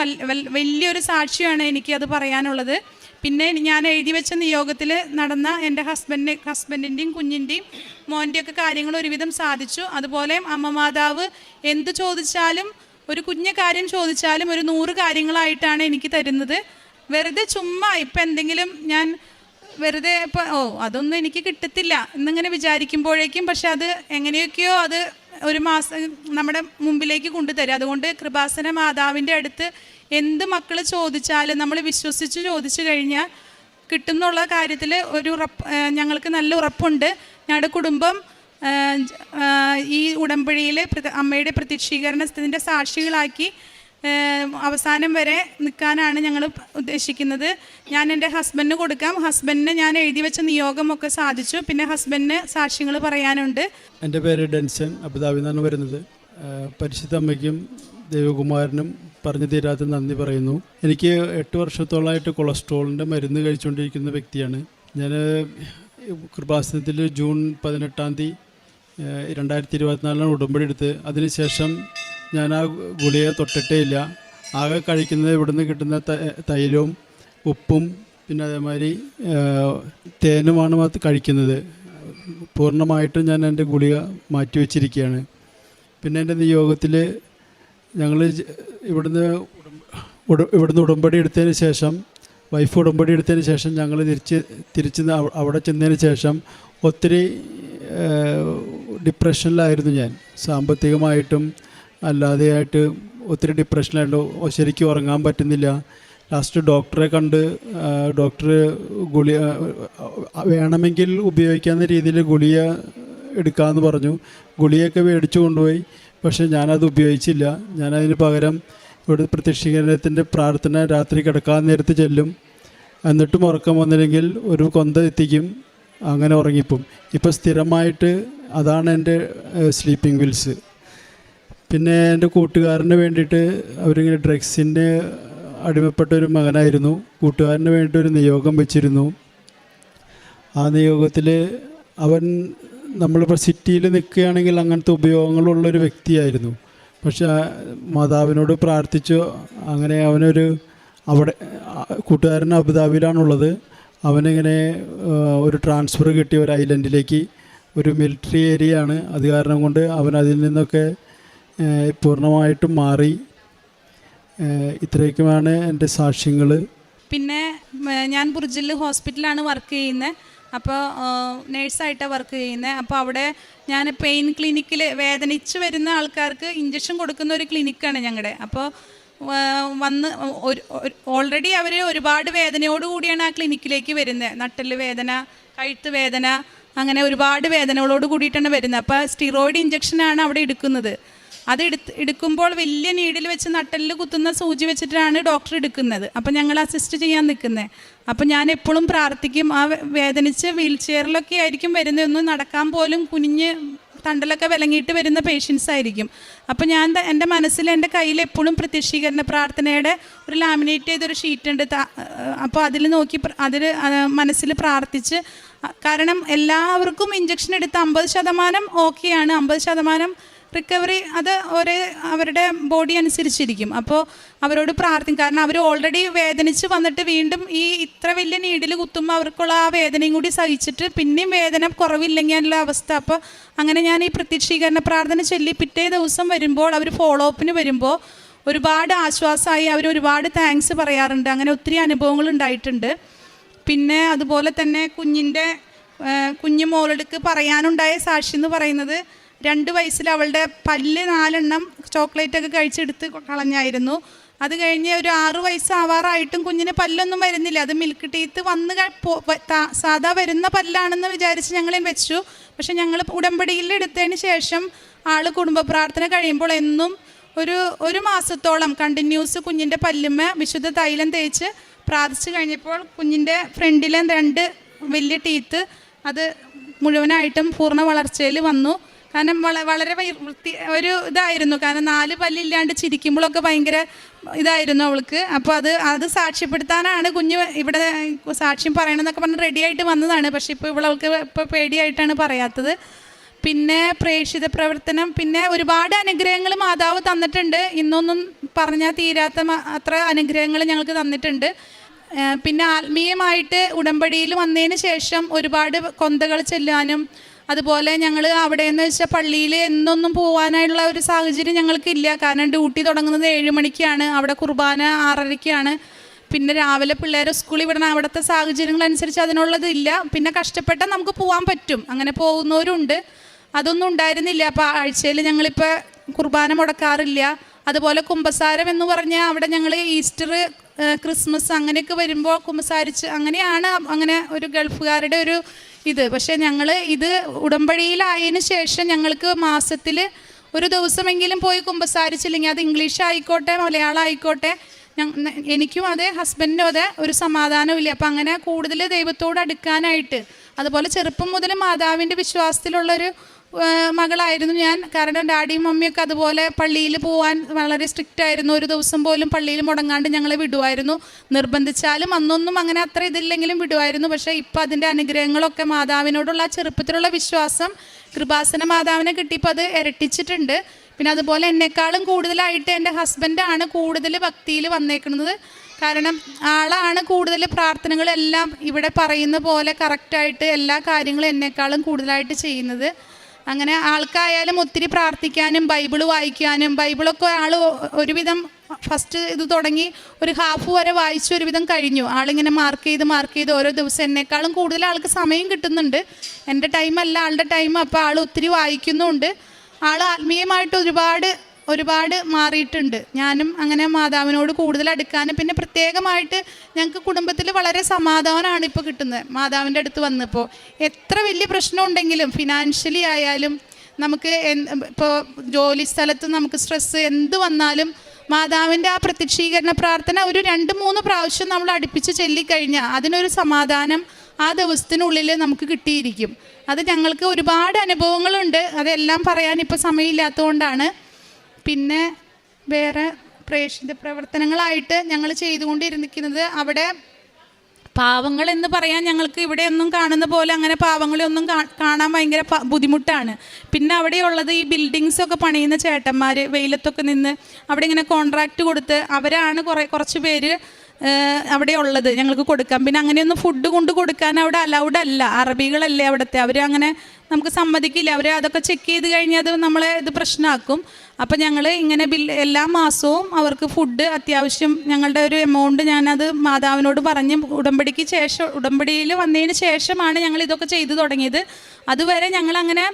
വലിയൊരു സാക്ഷിയാണ് എനിക്ക് അത് പറയാനുള്ളത്. പിന്നെ ഞാൻ എഴുതി വെച്ച നിയോഗത്തിൽ നടന്ന എന്റെ ഹസ്ബൻഡിന്റെ ഹസ്ബൻഡിന്റെയും കുഞ്ഞിന്റെയും മോന്റെയൊക്കെ കാര്യങ്ങൾ ഒരുവിധം സാധിച്ചു. അതുപോലെ അമ്മമാതാവ് എന്ത് ചോദിച്ചാലും ഒരു കുഞ്ഞു കാര്യം ചോദിച്ചാലും ഒരു നൂറ് കാര്യങ്ങളായിട്ടാണ് എനിക്ക് തരുന്നത്. വെറുതെ ചുമ്മാ ഇപ്പം എന്തെങ്കിലും ഞാൻ വെറുതെ ഇപ്പം ഓ അതൊന്നും എനിക്ക് കിട്ടത്തില്ല എന്നിങ്ങനെ വിചാരിക്കുമ്പോഴേക്കും പക്ഷെ അത് എങ്ങനെയൊക്കെയോ അത് ഒരു മാസം നമ്മുടെ മുമ്പിലേക്ക് കൊണ്ടുതരും. അതുകൊണ്ട് കൃപാസന മാതാവിന്റെ അടുത്ത് എന്ത് മക്കൾ ചോദിച്ചാലും നമ്മൾ വിശ്വസിച്ച് ചോദിച്ചു കഴിഞ്ഞാൽ കിട്ടുന്നുള്ള കാര്യത്തിൽ ഒരു ഉറപ്പ് ഞങ്ങൾക്ക് നല്ല ഉറപ്പുണ്ട്. ഞങ്ങളുടെ കുടുംബം ഈ ഉടമ്പടിയിൽ അമ്മയുടെ പ്രത്യക്ഷീകരണത്തിന്റെ സാക്ഷികളാക്കി അവസാനം വരെ നിൽക്കാനാണ് ഞങ്ങൾ ഉദ്ദേശിക്കുന്നത്. ഞാൻ എന്റെ ഹസ്ബൻഡിന് കൊടുക്കാം. ഹസ്ബൻഡിന് ഞാൻ എഴുതി വെച്ച നിയോഗമൊക്കെ സാധിച്ചു. പിന്നെ ഹസ്ബൻഡിന് സാക്ഷ്യങ്ങൾ പറയാനുണ്ട്. എന്റെ പേര് ഡെൻസൻ അബുദാബിയിൽ നിന്നാണ് വരുന്നത്. പരിശുദ്ധ അമ്മയ്ക്കും ദേവകുമാരനും പറഞ്ഞു തീരാത്ത നന്ദി പറയുന്നു. എനിക്ക് എട്ട് വർഷത്തോളമായിട്ട് കൊളസ്ട്രോളിന്റെ മരുന്ന് കഴിച്ചുകൊണ്ടിരിക്കുന്ന വ്യക്തിയാണ്. ഞാൻ കൃപാസനത്തിൽ ജൂൺ പതിനെട്ടാം തീയതി രണ്ടായിരത്തി ഇരുപത്തിനാലിലാണ് ഉടമ്പടി എടുത്ത്. അതിനുശേഷം ഞാൻ ആ ഗുളിയെ തൊട്ടിട്ടേ ഇല്ല. ആകെ കഴിക്കുന്നത് ഇവിടുന്ന് കിട്ടുന്ന തൈലവും ഉപ്പും പിന്നെ അതേമാതിരി തേനുമാണ് കഴിക്കുന്നത്. പൂർണമായിട്ടും ഞാൻ എന്റെ ഗുളിക മാറ്റിവെച്ചിരിക്കുകയാണ്. പിന്നെ എന്റെ നിയോഗത്തിൽ ഞങ്ങൾ ഇവിടുന്ന് ഇവിടുന്ന് ഉടമ്പടി എടുത്തതിന് ശേഷം വൈഫ് ഉടമ്പടി എടുത്തതിന് ശേഷം ഞങ്ങൾ തിരിച്ച് തിരിച്ച് അവിടെ ചെന്നതിന് ശേഷം ഒത്തിരി ഡിപ്രഷനിലായിരുന്നു ഞാൻ. സാമ്പത്തികമായിട്ടും അല്ലാതെയായിട്ട് ഒത്തിരി ഡിപ്രഷനിലായിരുന്നു ശരിക്കും ഉറങ്ങാൻ പറ്റുന്നില്ല. ലാസ്റ്റ് ഡോക്ടറെ കണ്ട് ഡോക്ടർ ഗുളിക വേണമെങ്കിൽ ഉപയോഗിക്കാവുന്ന രീതിയിൽ ഗുളിക എടുക്കാമെന്ന് പറഞ്ഞു. ഗുളിയൊക്കെ മേടിച്ചു കൊണ്ടുപോയി. പക്ഷേ ഞാനത് ഉപയോഗിച്ചില്ല. ഞാനതിന് പകരം ഇവിടെ പ്രത്യക്ഷീകരണത്തിന്റെ പ്രാർത്ഥന രാത്രി കിടക്കാൻ നേരത്ത് ചെല്ലും. എന്നിട്ടും ഉറക്കം വന്നില്ലെങ്കിൽ ഒരു കൊന്ത എത്തിക്കും. അങ്ങനെ ഉറങ്ങിപ്പോവും ഇപ്പോൾ സ്ഥിരമായിട്ട് അതാണ് എന്റെ സ്ലീപ്പിംഗ് വിൽസ് പിന്നെ എന്റെ കൂട്ടുകാരന് വേണ്ടിയിട്ട് അവരിങ്ങനെ ഡ്രഗ്സിന്റെ അടിമപ്പെട്ട ഒരു മകനായിരുന്നു. കൂട്ടുകാരന് വേണ്ടി ഒരു നിയോഗം വെച്ചിരുന്നു. ആ നിയോഗത്തിൽ അവൻ നമ്മളിപ്പോൾ സിറ്റിയിൽ നിൽക്കുകയാണെങ്കിൽ അങ്ങനത്തെ ഉപയോഗങ്ങളുള്ളൊരു വ്യക്തിയായിരുന്നു. പക്ഷെ മാതാവിനോട് പ്രാർത്ഥിച്ചു. അങ്ങനെ അവനൊരു അവിടെ കൂട്ടുകാരൻ അബുദാബിയിലാണുള്ളത്. അവനിങ്ങനെ ഒരു ട്രാൻസ്ഫർ കിട്ടിയ ഒരു ഐലൻഡിലേക്ക് ഒരു മിലിറ്ററി ഏരിയ ആണ്. അത് കാരണം കൊണ്ട് അവൻ അതിൽ നിന്നൊക്കെ പൂർണമായിട്ടും മാറി. ഇത്രയൊക്കെയാണ് എന്റെ സാക്ഷ്യങ്ങൾ പിന്നെ ഞാൻ ബുർജിൽ ഹോസ്പിറ്റലാണ് വർക്ക് ചെയ്യുന്നത് അപ്പോൾ നേഴ്സായിട്ടാണ് വർക്ക് ചെയ്യുന്നത് അപ്പോൾ അവിടെ ഞാൻ പെയിൻ ക്ലിനിക്കിൽ വേദനിച്ച് വരുന്ന ആൾക്കാർക്ക് ഇഞ്ചക്ഷൻ കൊടുക്കുന്ന ഒരു ക്ലിനിക്കാണ് ഞങ്ങളുടെ അപ്പോൾ വന്ന് ഓൾറെഡി അവർ ഒരുപാട് വേദനയോടുകൂടിയാണ് ആ ക്ലിനിക്കിലേക്ക് വരുന്നത് നട്ടൽ വേദന കഴുത്ത് വേദന അങ്ങനെ ഒരുപാട് വേദനകളോട് കൂടിയിട്ടാണ് വരുന്നത് അപ്പോൾ സ്റ്റിറോയിഡ് ഇഞ്ചക്ഷനാണ് അവിടെ എടുക്കുന്നത്. അത് എടുത്ത് എടുക്കുമ്പോൾ വലിയ നീഡിൽ വെച്ച് നട്ടലിൽ കുത്തുന്ന സൂചി വെച്ചിട്ടാണ് ഡോക്ടർ എടുക്കുന്നത്. അപ്പം ഞങ്ങൾ അസിസ്റ്റ് ചെയ്യാൻ നിൽക്കുന്നത് അപ്പം ഞാൻ എപ്പോഴും പ്രാർത്ഥിക്കും ആ വേദനിച്ച് വീൽ ചെയറിലൊക്കെ ആയിരിക്കും വരുന്നതൊന്നും നടക്കാൻ പോലും കുനിഞ്ഞ് തണ്ടലൊക്കെ വിലങ്ങിയിട്ട് വരുന്ന പേഷ്യൻസ് ആയിരിക്കും. അപ്പോൾ ഞാൻ എന്റെ മനസ്സിൽ എന്റെ കയ്യിൽ എപ്പോഴും പ്രത്യക്ഷീകരണ പ്രാർത്ഥനയുടെ ഒരു ലാമിനേറ്റ് ചെയ്തൊരു ഷീറ്റ് ഉണ്ട്. അപ്പോൾ അതിൽ നോക്കി അതിൽ മനസ്സിൽ പ്രാർത്ഥിച്ച് കാരണം എല്ലാവർക്കും ഇഞ്ചക്ഷൻ എടുത്ത് അമ്പത് ശതമാനം ഓക്കെയാണ് അമ്പത് ശതമാനം റിക്കവറി അത് ഒരേ അവരുടെ ബോഡി അനുസരിച്ചിരിക്കും. അപ്പോൾ അവരോട് പ്രാർത്ഥിക്കും. കാരണം അവർ ഓൾറെഡി വേദനിച്ച് വന്നിട്ട് വീണ്ടും ഈ ഇത്ര വലിയ നീഡിൽ കുത്തുമ്പോൾ അവർക്കുള്ള ആ വേദനയും കൂടി സഹിച്ചിട്ട് പിന്നെയും വേദന കുറവില്ലെങ്കിലുള്ള അവസ്ഥ. അപ്പോൾ അങ്ങനെ ഞാൻ ഈ പ്രത്യക്ഷീകരണ പ്രാർത്ഥന ചൊല്ലി പിറ്റേ ദിവസം വരുമ്പോൾ അവർ ഫോളോ അപ്പിന് വരുമ്പോൾ ഒരുപാട് ആശ്വാസമായി അവർ ഒരുപാട് താങ്ക്സ് പറയാറുണ്ട്. അങ്ങനെ ഒത്തിരി അനുഭവങ്ങൾ ഉണ്ടായിട്ടുണ്ട്. പിന്നെ അതുപോലെ തന്നെ കുഞ്ഞിന്റെ കുഞ്ഞു മോളെടുക്ക് പറയാനുണ്ടായ സാക്ഷി എന്ന് പറയുന്നത് രണ്ട് വയസ്സിൽ അവളുടെ പല്ല് നാലെണ്ണം ചോക്ലേറ്റ് ഒക്കെ കഴിച്ചെടുത്ത് കളഞ്ഞായിരുന്നു. അത് കഴിഞ്ഞ് ഒരു ആറ് വയസ്സാവാറായിട്ടും കുഞ്ഞിന് പല്ലൊന്നും വരുന്നില്ല. അത് മിൽക്ക് ടീത്ത് വന്ന് സാധാ വരുന്ന പല്ലാണെന്ന് വിചാരിച്ച് ഞങ്ങളെ വെച്ചു. പക്ഷെ ഞങ്ങൾ ഉടമ്പടിയിൽ എടുത്തതിന് ശേഷം ആൾ കുടുംബ പ്രാർത്ഥന കഴിയുമ്പോൾ എന്നും ഒരു ഒരു മാസത്തോളം കണ്ടിന്യൂസ് കുഞ്ഞിന്റെ പല്ലുമ്മ വിശുദ്ധ തൈലം തേച്ച് പ്രാർത്ഥിച്ചു കഴിഞ്ഞപ്പോൾ കുഞ്ഞിന്റെ ഫ്രണ്ടിലെ രണ്ട് വലിയ ടീത്ത് അത് മുഴുവനായിട്ടും പൂർണ വളർച്ചയിൽ വന്നു. കാരണം വള വളരെ വൃത്തി ഒരു ഇതായിരുന്നു. കാരണം നാല് പല്ലില്ലാണ്ട് ചിരിക്കുമ്പോഴൊക്കെ ഭയങ്കര ഇതായിരുന്നു അവൾക്ക്. അപ്പോൾ അത് അത് സാക്ഷ്യപ്പെടുത്താനാണ് കുഞ്ഞ് ഇവിടെ സാക്ഷ്യം പറയണമെന്നൊക്കെ പറഞ്ഞ് റെഡി ആയിട്ട് വന്നതാണ്. പക്ഷേ ഇപ്പോൾ ഇവളവൾക്ക് ഇപ്പോൾ പേടിയായിട്ടാണ് പറയാത്തത്. പിന്നെ പ്രേക്ഷിത പ്രവർത്തനം. പിന്നെ ഒരുപാട് അനുഗ്രഹങ്ങൾ മാതാവ് തന്നിട്ടുണ്ട്. ഇന്നൊന്നും പറഞ്ഞാൽ തീരാത്ത അത്ര അനുഗ്രഹങ്ങൾ ഞങ്ങൾക്ക് തന്നിട്ടുണ്ട്. പിന്നെ ആത്മീയമായിട്ട് ഉടമ്പടിയിൽ വന്നതിന് ശേഷം ഒരുപാട് കൊന്തകൾ ചെല്ലാനും അതുപോലെ ഞങ്ങൾ അവിടെ എന്ന് വെച്ചാൽ പള്ളിയിൽ എന്നൊന്നും പോകാനായുള്ള ഒരു സാഹചര്യം ഞങ്ങൾക്കില്ല. കാരണം ഡ്യൂട്ടി തുടങ്ങുന്നത് ഏഴ് മണിക്കാണ്. അവിടെ കുർബാന ആറരയ്ക്കാണ്. പിന്നെ രാവിലെ പിള്ളേരെ സ്കൂളിൽ വിടണം അവിടുത്തെ സാഹചര്യങ്ങൾ അനുസരിച്ച് അതിനുള്ളതില്ല പിന്നെ കഷ്ടപ്പെട്ടാൽ നമുക്ക് പോകാൻ പറ്റും. അങ്ങനെ പോകുന്നവരുണ്ട്. അതൊന്നും ഉണ്ടായിരുന്നില്ല. അപ്പോൾ ആഴ്ചയിൽ ഞങ്ങളിപ്പോൾ കുർബാന മുടക്കാറില്ല. അതുപോലെ കുമ്പസാരം എന്ന് പറഞ്ഞാൽ അവിടെ ഞങ്ങൾ ഈസ്റ്റർ ക്രിസ്മസ് അങ്ങനെയൊക്കെ വരുമ്പോൾ കുമ്പസാരിച്ച് അങ്ങനെയാണ്. അങ്ങനെ ഒരു ഗൾഫുകാരുടെ ഒരു ഇത്. പക്ഷേ ഞങ്ങൾ ഇത് ഉടമ്പടിയിലായതിന് ശേഷം ഞങ്ങൾക്ക് മാസത്തിൽ ഒരു ദിവസമെങ്കിലും പോയി കുമ്പസാരിച്ചില്ലെങ്കിൽ അത് ഇംഗ്ലീഷ് ആയിക്കോട്ടെ മലയാളം ആയിക്കോട്ടെ എനിക്കും അതെ ഹസ്ബൻഡിനും അതെ ഒരു സമാധാനമില്ല അപ്പം അങ്ങനെ കൂടുതൽ ദൈവത്തോട് അടുക്കാനായിട്ട് അതുപോലെ ചെറുപ്പം മുതൽ മാതാവിന്റെ വിശ്വാസത്തിലുള്ളൊരു മകളായിരുന്നു ഞാൻ. കാരണം ഡാഡിയും മമ്മിയൊക്കെ അതുപോലെ പള്ളിയിൽ പോകാൻ വളരെ സ്ട്രിക്റ്റ് ആയിരുന്നു. ഒരു ദിവസം പോലും പള്ളിയിൽ മുടങ്ങാണ്ട് ഞങ്ങളെ വിടുമായിരുന്നു നിർബന്ധിച്ചാലും അന്നൊന്നും അങ്ങനെ അത്ര ഇതില്ലെങ്കിലും വിടുമായിരുന്നു പക്ഷേ ഇപ്പം അതിന്റെ അനുഗ്രഹങ്ങളൊക്കെ മാതാവിനോടുള്ള ആ ചെറുപ്പത്തിലുള്ള വിശ്വാസം കൃപാസന മാതാവിനെ കിട്ടിയപ്പോൾ അത് ഇരട്ടിച്ചിട്ടുണ്ട്. പിന്നെ അതുപോലെ എന്നെക്കാളും കൂടുതലായിട്ട് എന്റെ ഹസ്ബൻഡാണ് കൂടുതൽ ഭക്തിയിൽ വന്നേക്കുന്നത്. കാരണം ആളാണ് കൂടുതൽ പ്രാർത്ഥനകളെല്ലാം ഇവിടെ പറയുന്ന പോലെ കറക്റ്റായിട്ട് എല്ലാ കാര്യങ്ങളും എന്നെക്കാളും കൂടുതലായിട്ട് ചെയ്യുന്നത്. അങ്ങനെ ആൾക്കായാലും ഒത്തിരി പ്രാർത്ഥിക്കാനും ബൈബിൾ വായിക്കാനും ബൈബിളൊക്കെ ആൾ ഒരുവിധം ഫസ്റ്റ് ഇത് തുടങ്ങി ഒരു ഹാഫ് വരെ വായിച്ച് ഒരുവിധം കഴിഞ്ഞു. ആളിങ്ങനെ മാർക്ക് ചെയ്ത് മാർക്ക് ചെയ്ത് ഓരോ ദിവസം എന്നെക്കാളും കൂടുതൽ ആൾക്ക് സമയം കിട്ടുന്നുണ്ട്. എന്റെ ടൈമല്ല ആളുടെ ടൈം അപ്പോൾ ആൾ ഒത്തിരി വായിക്കുന്നുമുണ്ട് ആൾ ആത്മീയമായിട്ട് ഒരുപാട് ഒരുപാട് മാറിയിട്ടുണ്ട്. ഞാനും അങ്ങനെ മാതാവിനോട് കൂടുതൽ അടുക്കാനും പിന്നെ പ്രത്യേകമായിട്ട് ഞങ്ങൾക്ക് കുടുംബത്തിൽ വളരെ സമാധാനമാണ് ഇപ്പോൾ കിട്ടുന്നത്. മാതാവിന്റെ അടുത്ത് വന്നപ്പോൾ എത്ര വലിയ പ്രശ്നം ഉണ്ടെങ്കിലും ഫിനാൻഷ്യലി ആയാലും നമുക്ക് ഇപ്പോൾ ജോലി സ്ഥലത്ത് നമുക്ക് സ്ട്രെസ്സ് എന്ത് വന്നാലും മാതാവിന്റെ ആ പ്രത്യക്ഷീകരണ പ്രാർത്ഥന ഒരു രണ്ട് മൂന്ന് പ്രാവശ്യം നമ്മൾ അടുപ്പിച്ച് ചൊല്ലിക്കഴിഞ്ഞാൽ അതിനൊരു സമാധാനം ആ ദിവസത്തിനുള്ളിൽ നമുക്ക് കിട്ടിയിരിക്കും. അത് ഞങ്ങൾക്ക് ഒരുപാട് അനുഭവങ്ങളുണ്ട്. അതെല്ലാം പറയാൻ ഇപ്പോൾ സമയമില്ലാത്തതുകൊണ്ടാണ് പിന്നെ വേറെ പ്രേക്ഷിത പ്രവർത്തനങ്ങളായിട്ട് ഞങ്ങൾ ചെയ്തുകൊണ്ടിരിക്കുന്നത് അവിടെ പാവങ്ങൾ എന്ന് പറയാൻ ഞങ്ങൾക്ക് ഇവിടെ ഒന്നും കാണുന്ന പോലെ അങ്ങനെ പാവങ്ങളെ ഒന്നും കാണാൻ ഭയങ്കര ബുദ്ധിമുട്ടാണ്. പിന്നെ അവിടെയുള്ളത് ഈ ബിൽഡിങ്സ് ഒക്കെ പണിയുന്ന ചേട്ടന്മാർ വെയിലത്തൊക്കെ നിന്ന് അവിടെ ഇങ്ങനെ കോൺട്രാക്റ്റ് കൊടുത്ത് അവരാണ് കുറേ കുറച്ച് പേര് അവിടെ ഉള്ളത് ഞങ്ങൾക്ക് കൊടുക്കാം പിന്നെ അങ്ങനെയൊന്നും ഫുഡ് കൊണ്ട് കൊടുക്കാൻ അവിടെ അലൗഡ് അല്ല. അറബികളല്ലേ അവിടുത്തെ. അവർ അങ്ങനെ നമുക്ക് സമ്മതിക്കില്ല. അവർ അതൊക്കെ ചെക്ക് ചെയ്ത് കഴിഞ്ഞാൽ അത് നമ്മളെ ഇത് പ്രശ്നമാക്കും. അപ്പം ഞങ്ങൾ ഇങ്ങനെ ബില്ല് എല്ലാ മാസവും അവർക്ക് ഫുഡ് അത്യാവശ്യം ഞങ്ങളുടെ ഒരു എമൗണ്ട് ഞാനത് മാതാവിനോട് പറഞ്ഞ് ഉടമ്പടിക്ക് ശേഷം ഉടമ്പടിയിൽ വന്നതിന് ശേഷമാണ് ഞങ്ങൾ ഇതൊക്കെ ചെയ്തു തുടങ്ങിയത്. അതുവരെ ഞങ്ങളങ്ങനെ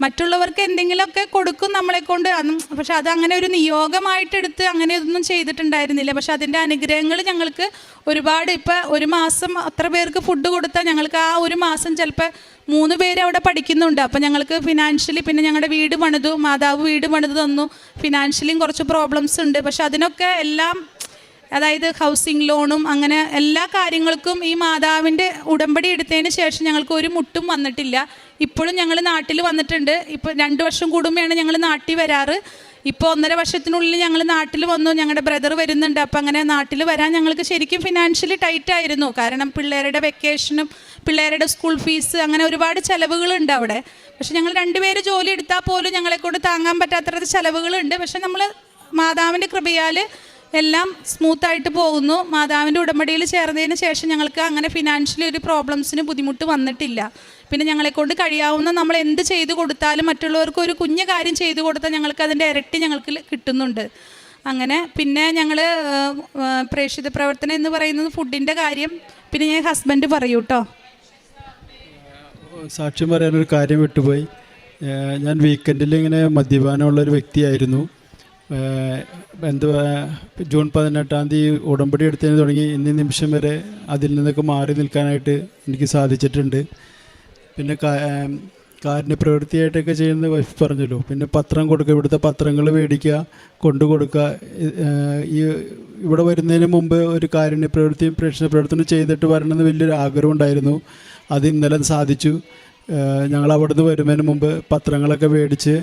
മറ്റുള്ളവർക്ക് എന്തെങ്കിലുമൊക്കെ കൊടുക്കും നമ്മളെ കൊണ്ട്. പക്ഷെ അത് അങ്ങനെ ഒരു നിയോഗമായിട്ടെടുത്ത് അങ്ങനെ ഒന്നും ചെയ്തിട്ടുണ്ടായിരുന്നില്ല. പക്ഷെ അതിന്റെ അനുഗ്രഹങ്ങൾ ഞങ്ങൾക്ക് ഒരുപാട്. ഇപ്പം ഒരു മാസം അത്ര പേർക്ക് ഫുഡ് കൊടുത്താൽ ഞങ്ങൾക്ക് ആ ഒരു മാസം ചിലപ്പോൾ മൂന്ന് പേര് അവിടെ പഠിക്കുന്നുണ്ട്. അപ്പം ഞങ്ങൾക്ക് ഫിനാൻഷ്യലി പിന്നെ ഞങ്ങളുടെ വീട് പണിതു മാതാവ് വീട് പണിത് തന്നു. ഫിനാൻഷ്യലിയും കുറച്ച് പ്രോബ്ലംസ് ഉണ്ട്. പക്ഷെ അതിനൊക്കെ എല്ലാം അതായത് ഹൗസിംഗ് ലോണും അങ്ങനെ എല്ലാ കാര്യങ്ങൾക്കും ഈ മാതാവിന്റെ ഉടമ്പടി എടുത്തതിന് ശേഷം ഞങ്ങൾക്ക് ഒരു മുട്ടും വന്നിട്ടില്ല. ഇപ്പോഴും ഞങ്ങൾ നാട്ടിൽ വന്നിട്ടുണ്ട്. ഇപ്പോൾ രണ്ട് വർഷം കൂടുമ്പോഴാണ് ഞങ്ങൾ നാട്ടിൽ വരാറ്. ഇപ്പോൾ ഒന്നര വർഷത്തിനുള്ളിൽ ഞങ്ങൾ നാട്ടിൽ വന്നു ഞങ്ങളുടെ ബ്രദർ വരുന്നുണ്ട്. അപ്പം അങ്ങനെ നാട്ടിൽ വരാൻ ഞങ്ങൾക്ക് ശരിക്കും ഫിനാൻഷ്യലി ടൈറ്റ് ആയിരുന്നു. കാരണം പിള്ളേരുടെ വെക്കേഷനും പിള്ളേരുടെ സ്കൂൾ ഫീസ് അങ്ങനെ ഒരുപാട് ചിലവുകളുണ്ട് അവിടെ. പക്ഷെ ഞങ്ങൾ രണ്ടുപേര് ജോലി എടുത്താൽ പോലും ഞങ്ങളെ കൊണ്ട് താങ്ങാൻ പറ്റാത്ത ചിലവുകളുണ്ട്. പക്ഷെ നമ്മൾ മാതാവിന്റെ കൃപയാൽ എല്ലാം സ്മൂത്തായിട്ട് പോകുന്നു. മാതാവിന്റെ ഉടമ്പടിയിൽ ചേർന്നതിന് ശേഷം ഞങ്ങൾക്ക് അങ്ങനെ ഫിനാൻഷ്യലി ഒരു പ്രോബ്ലംസിന് ബുദ്ധിമുട്ട് വന്നിട്ടില്ല. പിന്നെ ഞങ്ങളെക്കൊണ്ട് കഴിയാവുന്ന നമ്മൾ എന്ത് ചെയ്തു കൊടുത്താലും മറ്റുള്ളവർക്ക് ഒരു കുഞ്ഞു കാര്യം ചെയ്തു കൊടുത്താൽ ഞങ്ങൾക്ക് അതിന്റെ ഇരട്ടി ഞങ്ങൾക്ക് കിട്ടുന്നുണ്ട്. അങ്ങനെ പിന്നെ ഞങ്ങൾ പ്രേക്ഷിത പ്രവർത്തനം എന്ന് പറയുന്നത് ഫുഡിന്റെ കാര്യം പിന്നെ ഞാൻ ഹസ്ബൻഡ് പറയൂ കേട്ടോ സാക്ഷ്യം പറയാനൊരു കാര്യം വിട്ടുപോയി. ഞാൻ വീക്കെൻഡിൽ ഇങ്ങനെ മദ്യപാനമുള്ള ഒരു വ്യക്തിയായിരുന്നു. ഏഹ് എന്തുവാ ജൂൺ പതിനെട്ടാം തീയതി ഉടമ്പടി എടുത്തതിന് തുടങ്ങി ഇന്ന നിമിഷം വരെ അതിൽ നിന്നൊക്കെ മാറി നിൽക്കാനായിട്ട് എനിക്ക് സാധിച്ചിട്ടുണ്ട്. പിന്നെ കാരുണ്യ പ്രവൃത്തിയായിട്ടൊക്കെ ചെയ്യുന്ന വൈഫ് പറഞ്ഞല്ലോ പിന്നെ പത്രം കൊടുക്കുക ഇവിടുത്തെ പത്രങ്ങൾ മേടിക്കുക കൊണ്ടു കൊടുക്കുക ഈ ഇവിടെ വരുന്നതിന് മുമ്പ് ഒരു കാരുണ്യപ്രവൃത്തി പ്രേക്ഷണ പ്രവർത്തനം ചെയ്തിട്ട് വരണമെന്ന് വലിയൊരു ആഗ്രഹം ഉണ്ടായിരുന്നു. അത് ഇന്നലെ സാധിച്ചു. ഞങ്ങൾ അവിടുന്ന് വരുന്നതിന് മുമ്പ് പത്രങ്ങളൊക്കെ മേടിച്ച്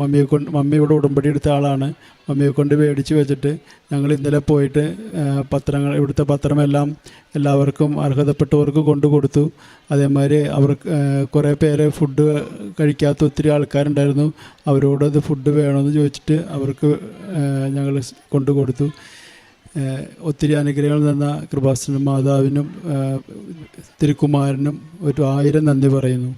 മമ്മിയെ കൊണ്ട് മമ്മിയോട് ഉടമ്പടി എടുത്ത ആളാണ്. മമ്മിയെ കൊണ്ട് മേടിച്ച് വെച്ചിട്ട് ഞങ്ങൾ ഇന്നലെ പോയിട്ട് പത്രങ്ങൾ ഇവിടുത്തെ പത്രമെല്ലാം എല്ലാവർക്കും അർഹതപ്പെട്ടവർക്ക് കൊണ്ടു കൊടുത്തു. അതേമാതിരി അവർക്ക് കുറേ പേരെ ഫുഡ് കഴിക്കാത്ത ഒത്തിരി ആൾക്കാരുണ്ടായിരുന്നു. അവരോട് അത് ഫുഡ് വേണമെന്ന് ചോദിച്ചിട്ട് അവർക്ക് ഞങ്ങൾ കൊണ്ടു കൊടുത്തു. ഒത്തിരി അനുഗ്രഹങ്ങൾ തന്ന കൃപാസന മാതാവിനും തിരുക്കുമാരനും ഒരു ആയിരം നന്ദി പറയുന്നു.